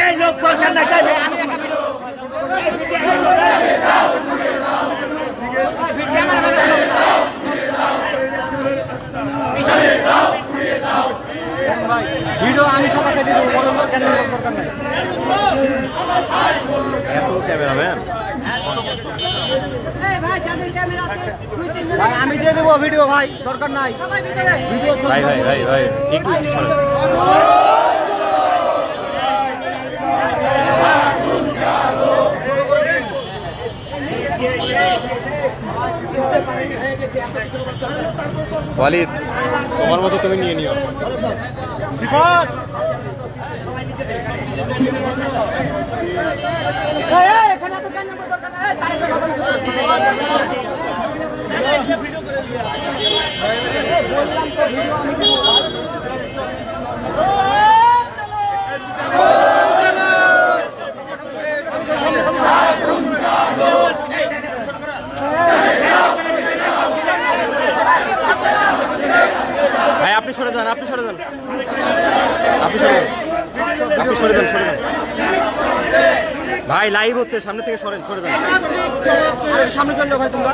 এই লোক দরকার নাই যাই ভিডিও আমি সবাইকে দিয়ে দেবো আমি দিয়ে দেবো ভিডিও ভাই দরকার নাই ভাই ভাই ভাই ভাই একটু ওয়ালিদ তোমার মতো তুমি নিয়ে নিও ভাই আপনি সরে যান আপনি সরে যান আপনি সরে যান আপনি সরে যান সরে যান ভাই লাইভ হচ্ছে, সামনে থেকে সরেন, সরে আরে, সামনে চলে ভাই তোমরা।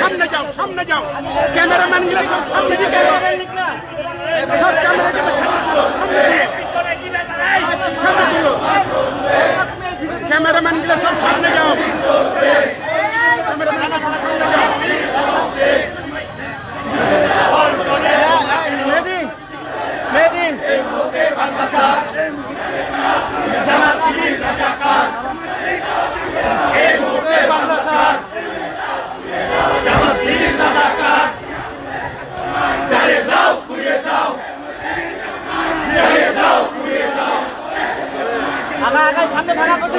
সামনে যাও সামনে যাও। ক্যামেরাম্যানগুলো সামনে দিয়ে গেল সব ক্যামেরা যাবে সামনে তুলো ক্যামেরাম্যানগুলো সব সামনে যাও ক্যামেরাম্যান সব সামনে যাও মেহেদি মেহেদি আগা আগা সামনে ভাড়া করছি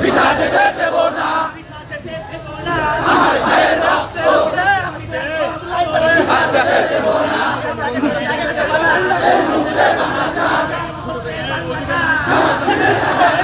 পিঠা যেতে দেব না আমার ভাইয়ের রক্ত Come on, come on.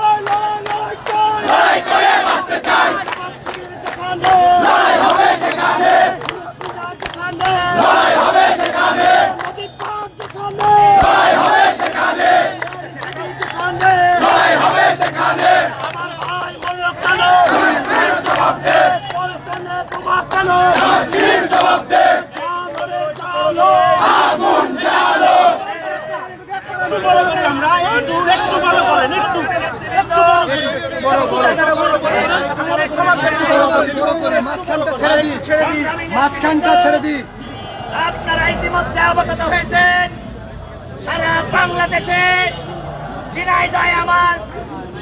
লড়াই হবে সেখানে। লড়াই হবে সেখানে। লড়াই হবে সেখানে। মাঝখানটা ছেড়ে দি ছেড়ে দি, মাঝখানটা ছেড়ে দি। আপনারা ইতিমধ্যে অবগত হয়েছেন, সারা বাংলাদেশে ঝিনাইদয় আমার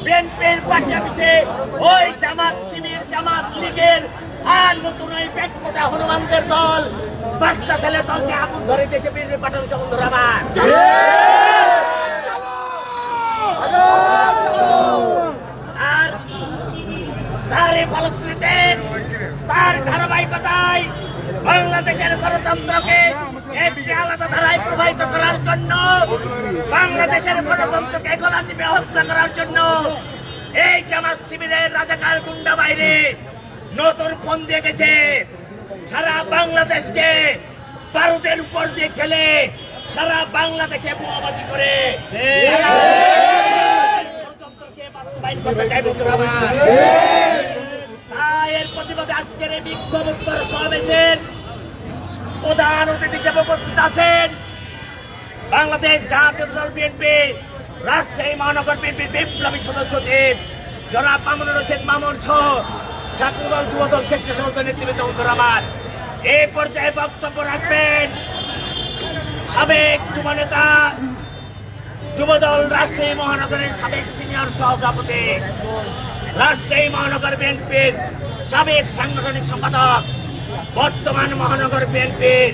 বিএনপির অফিসে ওই জামাত শিবির, জামাত লীগের আর নতুন ওই ব্যাগপোটা হনুমানদের দল, বাচ্চা ছেলে দলকে আগুন ধরে দিয়েছে বিএনপি অফিসে বন্ধুরা আমার আর তার এই ফলশ্রুতিতে তার ধারাবাহিকতায় বাংলাদেশের গণতন্ত্রকে একটি আলাদা ধারায় প্রবাহিত করার জন্য, বাংলাদেশের গণতন্ত্রকে গলা টিপে হত্যা করার জন্য এই জামাত শিবিরের রাজাকার গুন্ডা বাইরে নতুন ফোন দিয়ে গেছে সারা বাংলাদেশকে ভারতের উপর দিয়ে খেলে সারা বাংলাদেশে বোমাবাজি করে। এর প্রতিবাদে আজকের এই বিক্ষোভ উত্তর সমাবেশের প্রধান অতিথি হিসেবে উপস্থিত আছেন বাংলাদেশ জাতীয় দল বিএনপি রাজশাহী মহানগর বিএনপি বিপ্লবী সদস্য সচিব জনাব মামুনুর রশিদ মামুন সহ ছাত্রদল যুবদল স্বেচ্ছাসেবক নেতৃবৃন্দ বন্ধুরা আমার। এই পর্যায়ে বক্তব্য রাখবেন সাবেক যুব নেতা যুবদল রাজশাহী মহানগরের সাবেক সিনিয়র সহসভাপতি, রাজশাহী মহানগর বিএনপির সাবেক সাংগঠনিক সম্পাদক বর্তমান মহানগর বিএনপির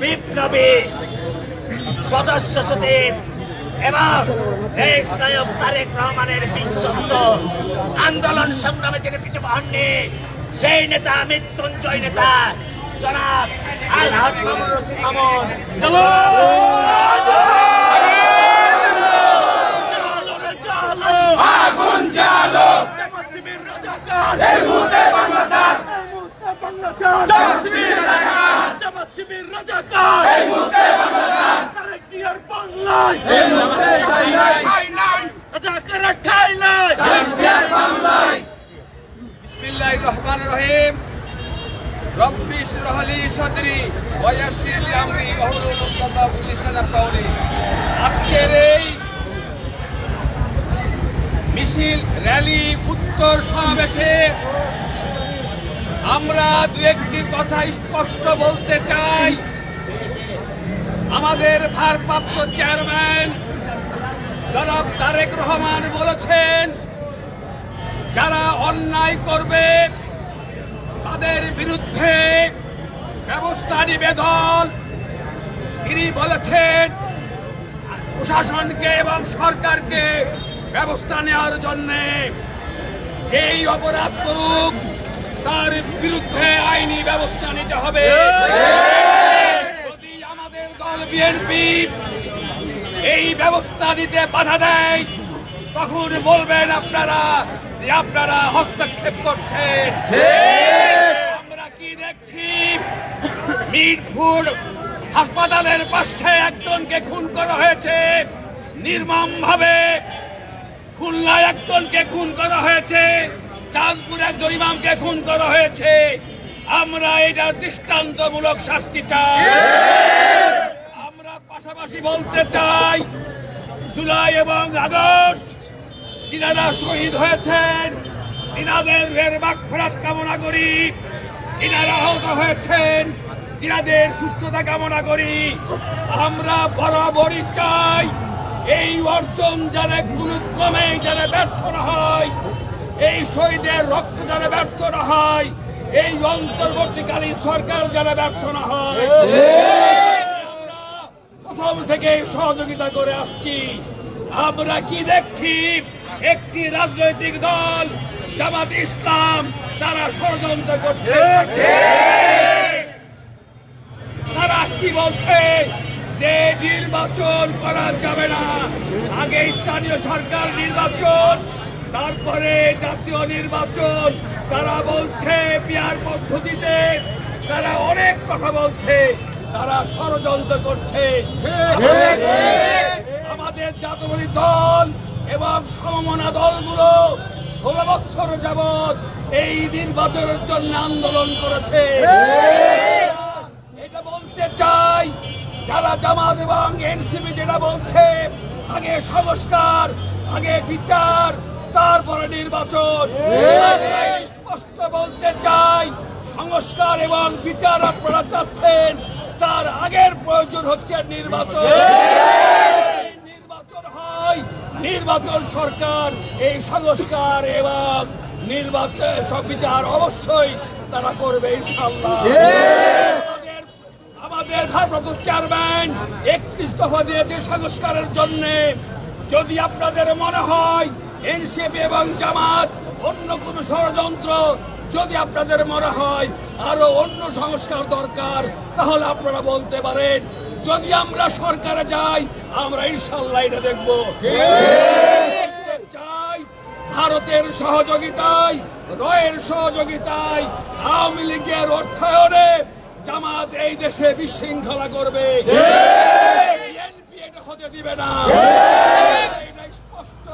বিপ্লবী সদস্য সচিব এবং দেশ নায়ক তারেক রহমানের বিশ্বস্ত আন্দোলন সংগ্রামে যিনি পিছু হননি সেই নেতা মৃত্যুঞ্জয় নেতা জনাব আলহাজ মামুন রশিদ মামুন। আগুন বাংলা ছাড় জামাত শিবির রাজাকার। এই মুহূর্তে বাংলা ছাড় এই মুহূর্তে চাই নাই। জিয়ার বাংলায়। বিসমিল্লাহির রহমানির রহিম। রব্বি ইশরাহ লি সাদরি ওয়া ইয়াসসির লি আমরি ওয়াহলুল উকদাতাম মিন লিসানি আজকের এই মিছিল র্যালি উত্তর সমাবেশে আমরা দু একটি কথা স্পষ্ট বলতে চাই। আমাদের ভারপ্রাপ্ত চেয়ারম্যান জনাব তারেক রহমান বলেছেন, যারা অন্যায় করবে, তাদের বিরুদ্ধে ব্যবস্থা নিবে দল তিনি বলেছেন, প্রশাসনকে এবং সরকারকে ব্যবস্থা নেওয়ার জন্যে যেই অপরাধ করুক তার বিরুদ্ধে আইনি ব্যবস্থা নিতে হবে। যদি আমাদের দল বিএনপি এই ব্যবস্থা নিতে বাধা দেয়, তখন বলবেন আপনারা যে আপনারা হস্তক্ষেপ করছেন। আমরা কি দেখছি? মিরপুর হাসপাতালের পাশে একজনকে খুন করা হয়েছে। নির্মম ভাবে খুলনায় একজনকে খুন করা হয়েছে। চাঁদপুর একজন ইমামকে খুন করা হয়েছে। আমরা এটার দৃষ্টান্তমূলক শাস্তি চাই। আমরা পাশাপাশি বলতে চাই, জুলাই এবং আগস্ট যিনারা শহীদ হয়েছেন। তিনাদের ফের ফেরত কামনা করি। যিনারা আহত হয়েছেন। তিনাদের সুস্থতা কামনা করি। আমরা বরাবরই চাই, এই অর্জন যেন কোনো ক্রমে যেন ব্যর্থ না হয়। এই শহীদের রক্ত যেন ব্যর্থ না হয়, এই অন্তর্বর্তীকালীন সরকার যেন ব্যর্থ না হয়। প্রথম থেকে সহযোগিতা করে আসছি। আমরা কি দেখছি? একটি রাজনৈতিক দল, জামাত ইসলাম, তারা ষড়যন্ত্র করছে। তারা কি বলছে? যে নির্বাচন করা যাবে না। আগে স্থানীয় সরকার নির্বাচন তারপরে জাতীয় নির্বাচন, তারা বলছে বিয়ার পদ্ধতিতে, তারা অনেক কথা বলছে, তারা ষড়যন্ত্র করছে। আমাদের জাতীয় দল এবং সমমনা দলগুলো ষোলো বছর যাবৎ এই নির্বাচনের জন্য আন্দোলন করেছে। এটা বলতে চাই, যারা জামাত এবং এনসিপি যেটা বলছে, আগে সংস্কার, আগে বিচার তারপরে নির্বাচন। স্পষ্ট বলতে চাই সংস্কার এবং বিচার আপনারা চাচ্ছেন তার আগের প্রয়োজন হচ্ছে নির্বাচন। এই নির্বাচন হয় নির্বাচন সরকার এই সংস্কার এবং নির্বাচন সব বিচার অবশ্যই তারা করবে ইনশাল্লাহ আমাদের আমাদের ভারপ্রাপ্ত চেয়ারম্যান একত্রিশ দফা দিয়েছে সংস্কারের জন্য। যদি আপনাদের মনে হয় এনসিপি এবং জামাত অন্য কোন ষড়যন্ত্র যদি আপনাদের মনে হয় আরও অন্য সংস্কার দরকার তাহলে আপনারা বলতে পারেন যদি আমরা সরকারে যাই আমরা ইনশাল্লাহ এটা দেখব। চাই ভারতের সহযোগিতায় রয়ের সহযোগিতায় আওয়ামী লীগের অর্থায়নে জামাত এই দেশে বিশৃঙ্খলা করবে। এটা হতে দিবে না।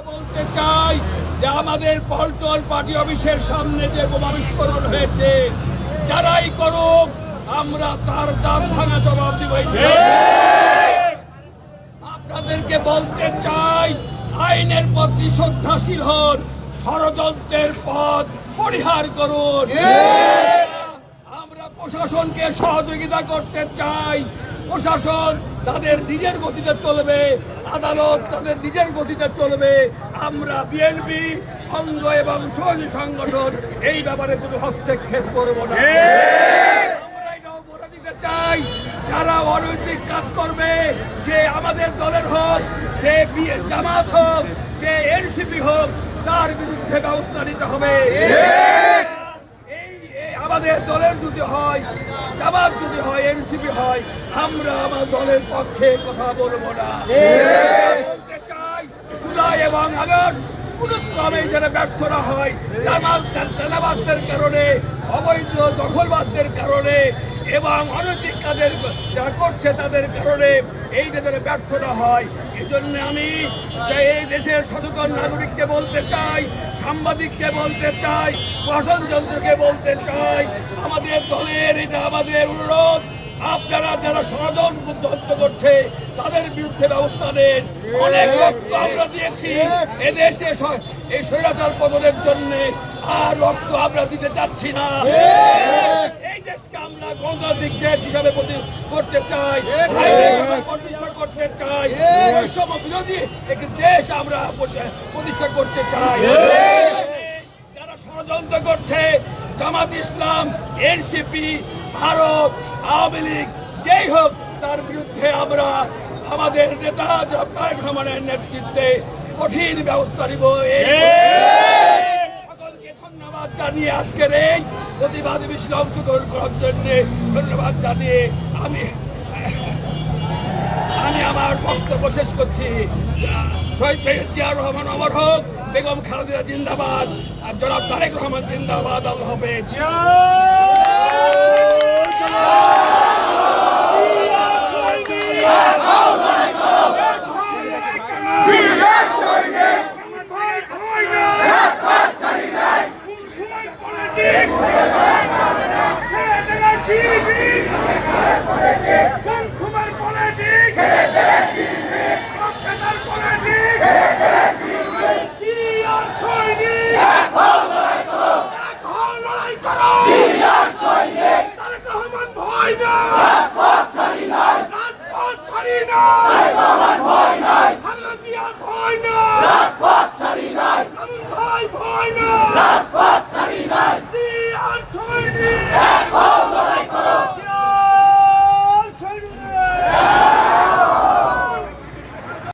বলতে চাই যে আমাদের পল্টন পার্টি অফিসের সামনে যে বোমা বিস্ফোরণ হয়েছে, যারাই করুক, আমরা তার দাম ভাঙা জবাব দিব আপনাদেরকে বলতে চাই, আইনের প্রতি শ্রদ্ধাশীল হন, ষড়যন্ত্রের পথ পরিহার করুন। আমরা প্রশাসনকে সহযোগিতা করতে চাই। প্রশাসন তাদের নিজের গতিতে চলবে আদালত তাদের নিজের গতিতে চলবে। আমরা বিএনপি অঙ্গ এবং সহযোগী সংগঠন এই ব্যাপারে কোনো হস্তক্ষেপ করব না। আমরা এটাও দিতে চাই যারা অনৈতিক কাজ করবে সে আমাদের দলের হোক সে জামাত হোক সে এনসিপি হোক তার বিরুদ্ধে ব্যবস্থা নিতে হবে। এই এই আমাদের দলের যদি হয় জামাত যদি হয় এনসিপি হয় আমরা আমার দলের পক্ষে কথা বলব না। বলতে চাই জুলাই এবং আগস্ট কোন ক্রমে যেন ব্যর্থ না হয়। জামাত চালাবাসদের কারণে অবৈধ দখলবাসদের কারণে এবং অনৈতিক কাজের যারা করছে তাদের কারণে এইটা যেন ব্যর্থ না হয়। এই জন্য আমি এই দেশের সচেতন নাগরিককে বলতে চাই, সাংবাদিককে বলতে চাই প্রশাসনযন্ত্রকে বলতে চাই, আমাদের দলের এটা আমাদের অনুরোধ, আপনারা যারা ষড়যন্ত্র করছে, তাদের বিরুদ্ধে ব্যবস্থা নেন। অনেক রক্ত আমরা দিয়েছি এদেশে এই স্বৈরাচার পতনের জন্য, আর রক্ত আমরা দিতে চাচ্ছি না। এই দেশকে আমরা গণতান্ত্রিক দেশ হিসাবে করতে চাই। প্রতিষ্ঠা করতে চাই। বৈষম্য বিরোধী একটি দেশ আমরা প্রতিষ্ঠা করতে চাই। ষড়যন্ত্র করছে জামাত ইসলাম এনসিপি ভারত আওয়ামী লীগ যেই হোক তার বিরুদ্ধে আমরা আমাদের নেতা তারেক রহমানের নেতৃত্বে কঠিন ব্যবস্থা নিব। ধন্যবাদ জানিয়ে আজকের এই প্রতিবাদ মিছিলে অংশগ্রহণ করার জন্য ধন্যবাদ জানিয়ে আমি আমি আমার বক্তব্য শেষ করছি। শহীদ বেগম জিয়া রহমান অমর হোক, বেগম খালেদা জিন্দাবাদ, আর জনাব তারেক রহমান জিন্দাবাদ, আল্লাহ হাফেজ। ভয়